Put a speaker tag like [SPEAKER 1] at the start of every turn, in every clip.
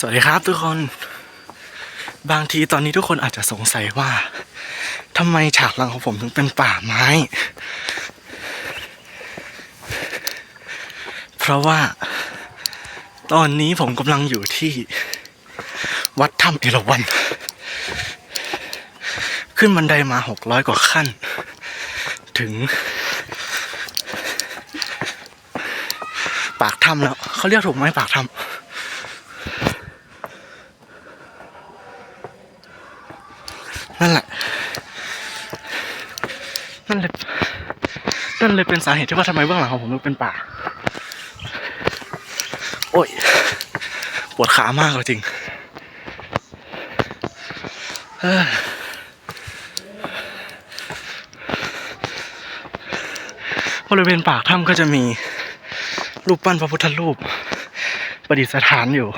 [SPEAKER 1] สวัสดีครับทุกคนบางทีตอนนี้ทุกคนอาจจะสงสัยว่าทำไมฉากหลังของผมถึงเป็นป่าไม้ เพราะว่า ตอนนี้ผมกำลังอยู่ที่ วัดถ้ำเอราวัณขึ้นบันไดมาหกร้อยกว่าขั้น ถึง ปากถ้ำแล้วเขาเรียกถูกไหมปากถ้ำ นั่นแหละ นั่นเลยนั่นเลยเป็นสาเหตุที่ว่าทำไมเบื้องหลังของผมถึงเป็นป่า โอ้ย ปวดขามากเลยจริงเออบริเวณปากถ้ำก็จะมีรูปปั้นพระพุทธรูป ประดิษฐานอยู่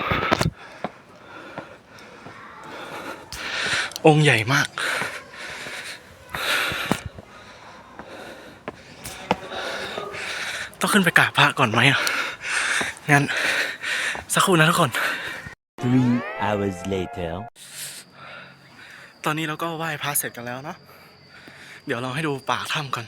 [SPEAKER 1] องค์ใหญ่มาก ต้องขึ้นไปกราบพระก่อนไหมอะ งั้น สักครู่นะทุกคน
[SPEAKER 2] Three hours later.
[SPEAKER 1] ตอนนี้เราก็ไหว้พระเสร็จกันแล้วเนาะ เดี๋ยวเราให้ดูปากถ้ำก่อน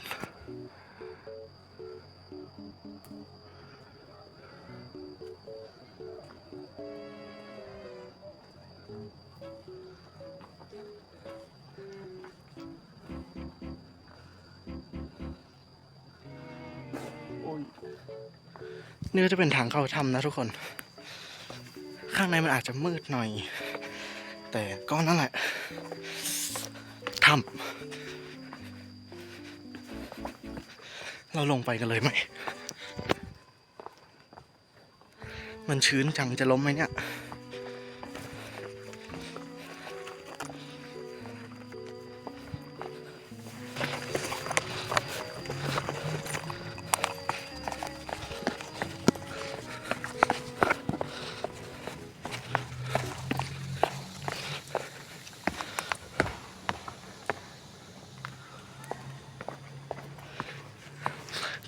[SPEAKER 1] จะเป็นทางเข้าถ้ำนะทุกคน ข้างในมันอาจจะมืดหน่อย แต่ก็นั่นแหละถ้ำเราลงไปกันเลยไหม มันชื้นจังจะล้มไหมเนี่ย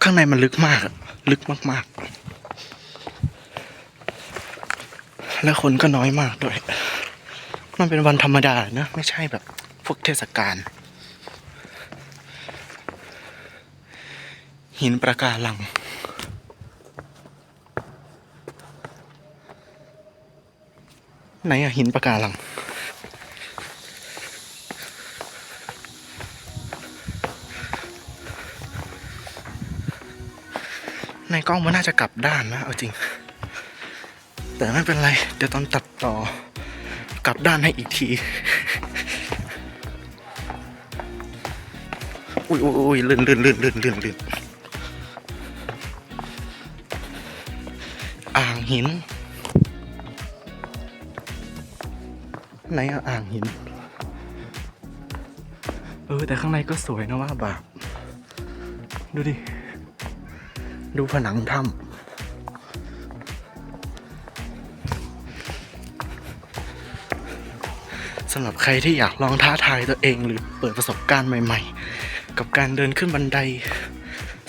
[SPEAKER 1] ข้างในมันลึกมากอะลึกมากๆ และคนก็น้อยมากด้วย มันเป็นวันธรรมดานะ ไม่ใช่แบบพวกเทศกาล หินประการังไหนอะหินประการัง ในกล้องมันน่าจะกลับด้านนะ เอาจริง แต่ไม่เป็นไร เดี๋ยวตอนตัดต่อ กลับด้านให้อีกที อุ้ยอุ้ยอุ้ยลื่นลื่นลื่นลื่นลื่นลื่นอ่างหิน ไหนอะอ่างหิน เออ แต่ข้างในก็สวยนะว่าบาปดูดิ ดูผนังถ้ำสำหรับใครที่อยากลองท้าทายตัวเองหรือเปิดประสบการณ์ใหม่ ๆ กับการเดินขึ้นบันได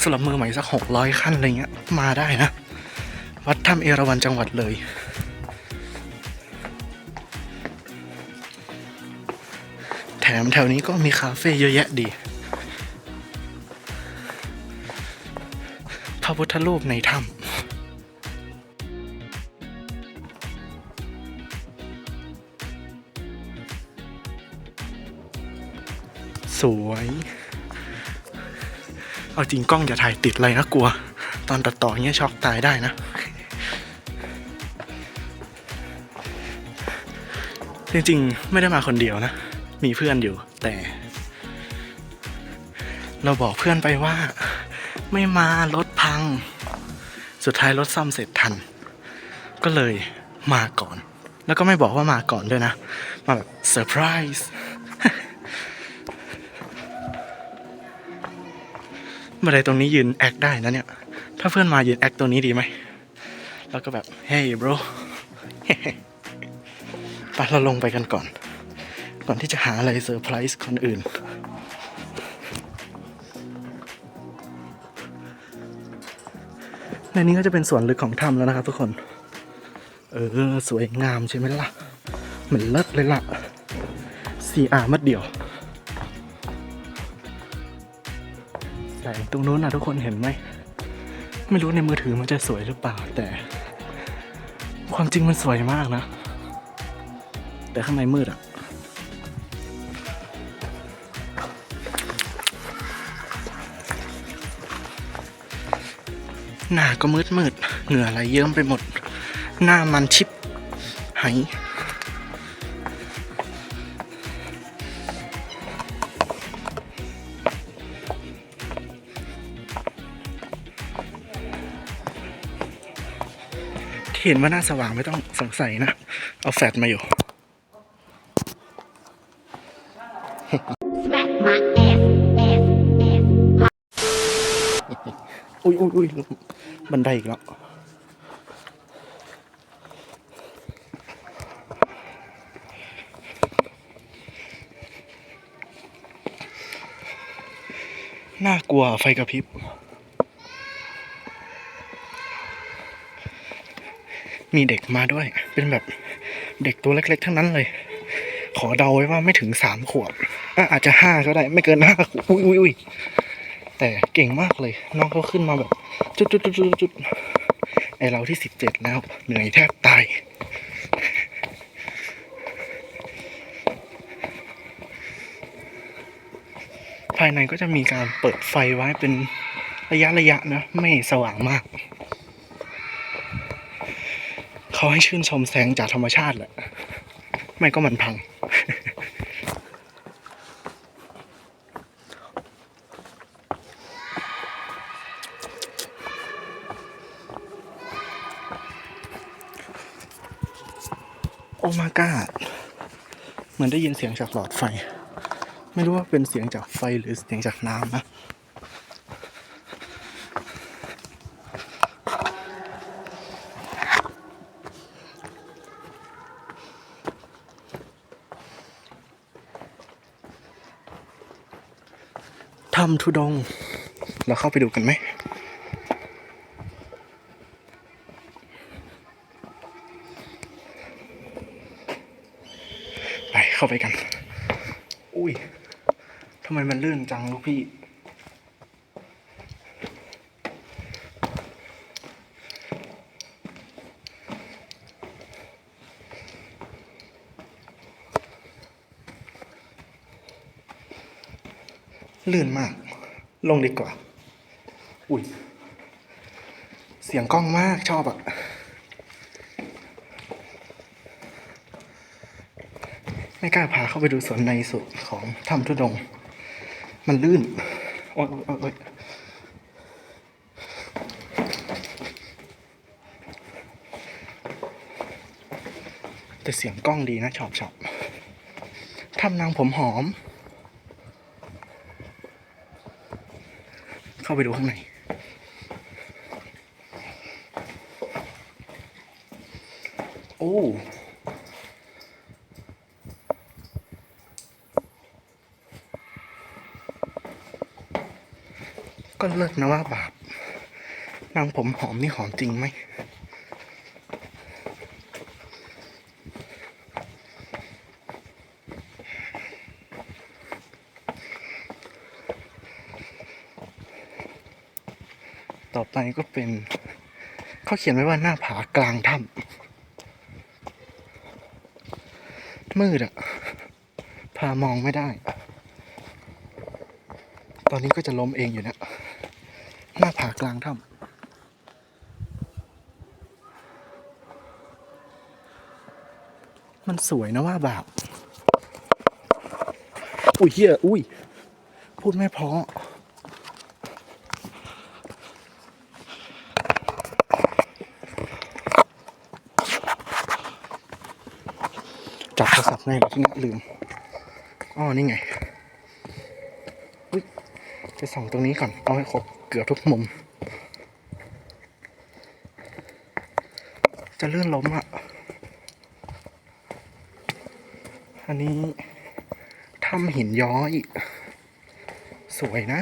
[SPEAKER 1] สำหรับมือใหม่สักหกร้อยขั้นอะไรเงี้ย มาได้นะ วัดถ้ำเอราวัณจังหวัดเลย แถมแถวนี้ก็มีคาเฟ่เยอะแยะดี ระพุทธรูปในถ้ำสวย เอาจริงกล้องอย่าถ่ายติดเลยนะกลัว ตอนตัดต่อเงี้ยช็อกตายได้นะ จริงๆ ไม่ได้มาคนเดียวนะ มีเพื่อนอยู่แต่ เราบอกเพื่อนไปว่า ไม่มารถ สุดท้ายรถซ่อมเสร็จทัน ก็เลยมาก่อน แล้วก็ไม่บอกว่ามาก่อนด้วยนะ มาแบบเซอร์ไพรส์บันไดตรงนี้ยืนแอคได้นะเนี่ย ถ้าเพื่อนมายืนแอคตรงนี้ดีไหม แล้วก็แบบ เฮ้ย bro ไปเราลงไปกันก่อน ก่อนที่จะหาอะไรเซอร์ไพรส์คนอื่น ในนี้ก็จะเป็นส่วนลึกของถ้ำแล้วนะครับทุกคน เออ สวยงามใช่ไหมล่ะ เหมือนเลิศเลยล่ะ CR มัดเดียวแสงตรงนู้นนะทุกคนเห็นไหม ไม่รู้ในมือถือมันจะสวยหรือเปล่า แต่ ความจริงมันสวยมากนะ แต่ข้างในมืดอะ หน้าก็มืดมืดเหงื่อไหลเยิ้มไปหมด หน้ามันชิบหายเห็นว่าหน้าสว่างไม่ต้องสงสัยนะ เอาแฟลชมาอยู่
[SPEAKER 3] Smack my ass,
[SPEAKER 1] อุ้ยอุ้ยอุ้ยบันไดอีกแล้วน่ากลัวไฟกระพริบ มีเด็กมาด้วย เป็นแบบเด็กตัวเล็ก ๆ ทั้งนั้นเลย ขอเดาไว้ว่าไม่ถึงสามขวบอะอาจจะห้าก็ได้ ไม่เกินห้าขวบอุ้ยอุ้ยอุ้ย แต่เก่งมากเลย น้องเขาขึ้นมาแบบ จุดจุดจุดจุดจุดไอเราที่สิบเจ็ดแล้วเหนื่อยแทบตายภายในก็จะมีการเปิดไฟไว้เป็นระยะระยะนะ ไม่สว่างมาก เขาให้ชื่นชมแสงจากธรรมชาติแหละ ไม่ก็มันพัง โอมากา เหมือนได้ยินเสียงจากหลอดไฟ ไม่รู้ว่าเป็นเสียงจากไฟหรือเสียงจากน้ำนะทำทุดง เราเข้าไปดูกันไหม เข้าไปกัน อุ้ยทำไมมันลื่นจังลูกพี่ ลื่นมาก ลงดีกว่า อุ้ย เสียงกล้องมากชอบอะไม่ กล้าพาเข้าไปดูส่วนในสุดของถ้ำทุดง มันลื่น โอ๊ยโอ๊ยโอ๊ยโอ๊ยแต่เสียงกล้องดีนะชอบชอบถ้ำนางผมหอม เข้าไปดูข้างในโอ้ เลิศนะว่าบาปนางผมหอมนี่หอมจริงไหมต่อไปก็เป็นเขาเขียนไว้ว่าหน้าผากลางถ้ำมืดอะพามองไม่ได้ ตอนนี้ก็จะล้มเองอยู่นะากลางถ้ำมันสวยนะว่าแบบอุ้ยเฮียอุ้ย พูดไม่พอจับโทรศัพท์ไงที่นี่ลืมอ๋อนี่ไงอุ๊ยไปส่องตรงนี้ก่อน เอาให้ครบเกือบทุกมุม จะลื่นล้มอะ อันนี้ถ้ำหินย้อยสวยนะ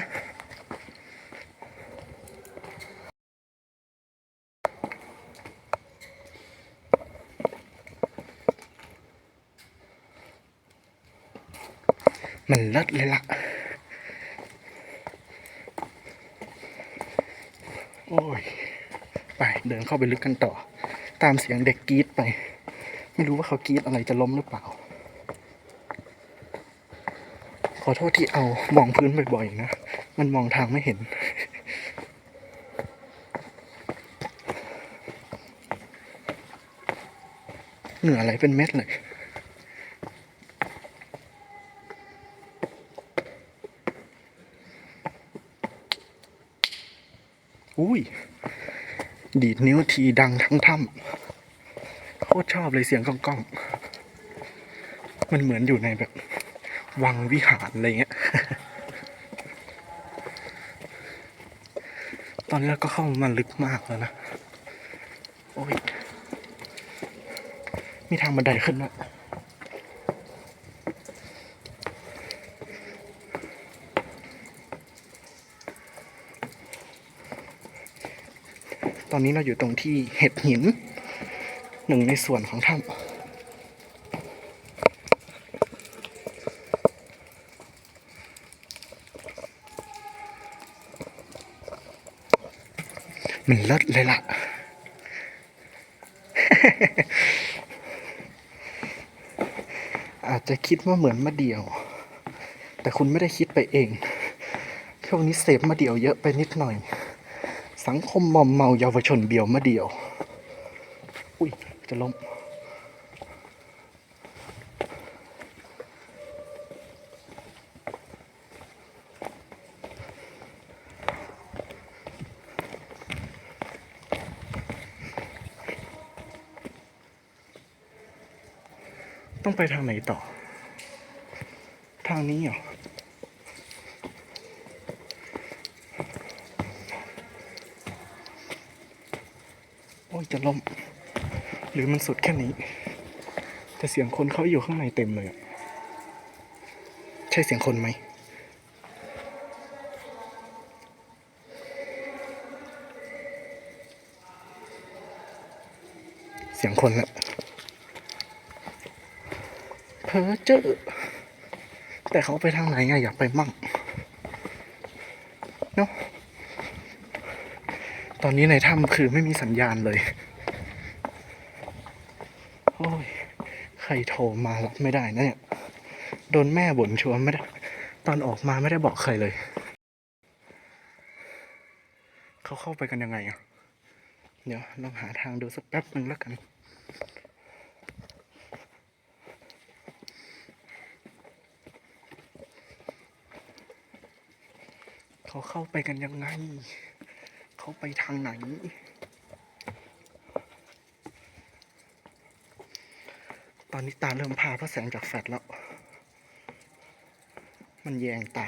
[SPEAKER 1] มันเลิศเลยละ่ะ โอ้ย ไปเดินเข้าไปลึกกันต่อ ตามเสียงเด็กกรีดไป ไม่รู้ว่าเขากรีดอะไรจะล้มหรือเปล่า ขอโทษที่เอามองพื้นบ่อยๆนะ มันมองทางไม่เห็น เหงื่อะไหลเป็นเม็ดเลยอุ้ย ดีดนิ้วทีดังทั้งถ้ำ คตรชอบเลยเสียงก้องก้องๆมันเหมือนอยู่ในแบบ วังวิหารอะไรเงี้ย ตอนนี้เราก็เข้ามาลึกมากแล้วนะ โอ้ย มีทางบันไดขึ้นนะตอนนี้เราอยู่ตรงที่เห็ดหิน หนึ่งในส่วนของถ้ำมันเลิศเลยล่ะ อาจจะคิดว่าเหมือนมะเดี่ยว แต่คุณไม่ได้คิดไปเอง ช่วงนี้เสพมะเดี่ยวเยอะไปนิดหน่อย สังคมมอมเมาเยาวชนเบียวมะเดี่ยวอุ้ย จะล้มต้องไปทางไหนต่อ ทางนี้เหรอ โอ้ยจะล้ม หรือมันสุดแค่นี้ แต่เสียงคนเขาอยู่ข้างในเต็มเลยอะใช่เสียงคนไหม เสียงคนละเพอเจอแต่เขาไปทางไหนอะอยากไปมั่งเนาะตอนนี้ในถ้ำคือไม่มีสัญญาณเลย โอ้ย ใค รโทรมารับไม่ได้นะเนี่ย โดนแม่บ่นชวนไม่ได้ ตอนออกมาไม่ได้บอกใครเลย เขาเข้าไปกันยังไงอะเดี๋ยวลองหาทางดูสักแป๊บหนึ่งแล้วกันเขาเข้าไปกันยังไง เขาไปทางไหน อนนี้ตาเริ่มพาพระแสงจากแฟลชแล้ว มันแยงตา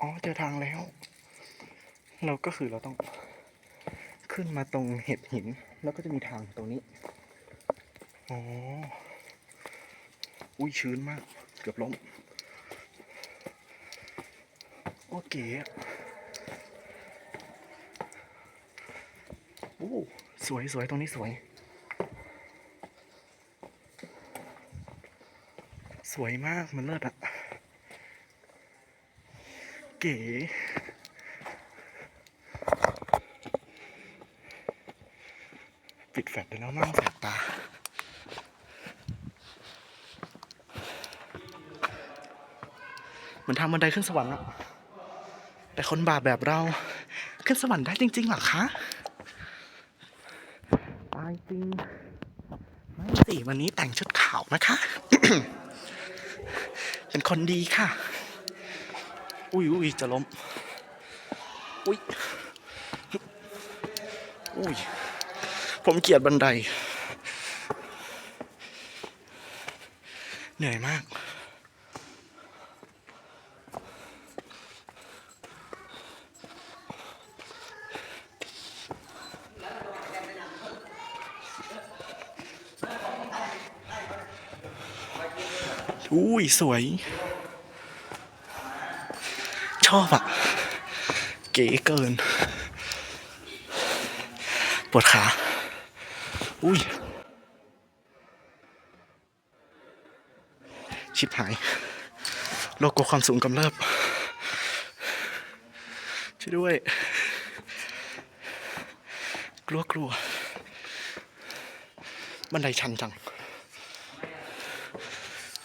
[SPEAKER 1] อ๋อเจอทางแล้ว เราก็คือเราต้องขึ้นมาตรงเห็ดหิน แล้วก็จะมีทางตรงนี้ อ๋อ อุ้ยชื้นมาก เกือบล้ม โอเค โอ้ สวยสวยตรงนี้สวย สวยมากมันเลิศอะเก๋ปิดแฟลชได้แล้วมั่งแสบตาเหมือนทางบันไดขึ้นสวรรค์อะแต่คนบาปแบบเราขึ้นสวรรค์ได้จริง ๆหรอคะ จริงไม่สิวันนี้แต่งชุดขาวนะคะ เป็นคนดีค่ะ อุ้ยอุ้ยจะล้ม อุ้ยอุ้ยผมเกลียดบันได เหนื่อยมาก อุ้ย สวย ชอบอะเก๋เกิน ปวดขา อุ้ย ชิบหาย โลกกลัวความสูงกำเริบ ช่วยด้วย กลัวกลัวบันไดชันจัง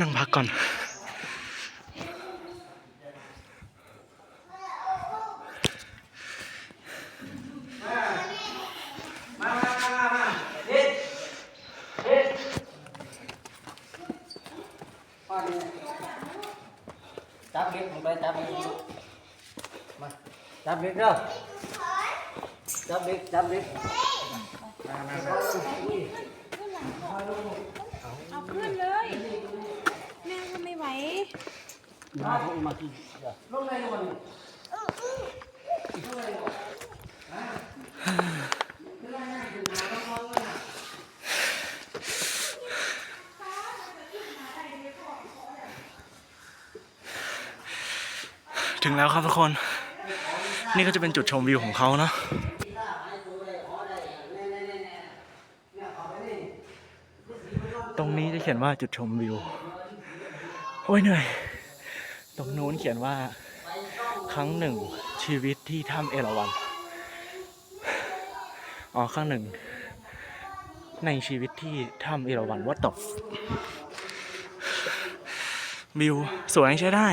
[SPEAKER 1] นั่งพักก่อน
[SPEAKER 4] จับเล็กลงไปจับเล็กมาจับเล็กเด้อจับเล็กจับเล็ก
[SPEAKER 5] เอาขึ้นเลย แม่ก็ไม่ไหว
[SPEAKER 4] มามาที่ลงเลยลงเลย
[SPEAKER 1] ถึงแล้วครับทุกคน นี่ก็จะเป็นจุดชมวิวของเขาเนาะตรงนี้จะเขียนว่าจุดชมวิว โอ้ยเหนื่อย ตรงนู้นเขียนว่า ครั้งหนึ่งชีวิตที่ถ้ำเอราวัณ อ๋อครั้งหนึ่ง ในชีวิตที่ถ้ำเอราวัณวัดตบวิวสวยใช้ได้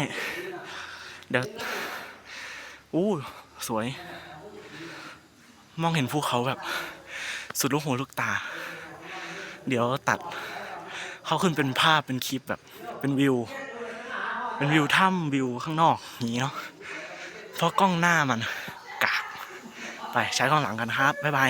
[SPEAKER 1] เดี๋ยวอู้สวย มองเห็นภูเขาแบบ สุดลูกหูลูกตา เดี๋ยวตัด เขาขึ้นเป็นภาพเป็นคลิปแบบ เป็นวิว เป็นวิวถ้ำวิวข้างนอกนี้เนาะเพราะกล้องหน้ามันกากไปใช้กล้องหลังกันครับ บ๊ายบาย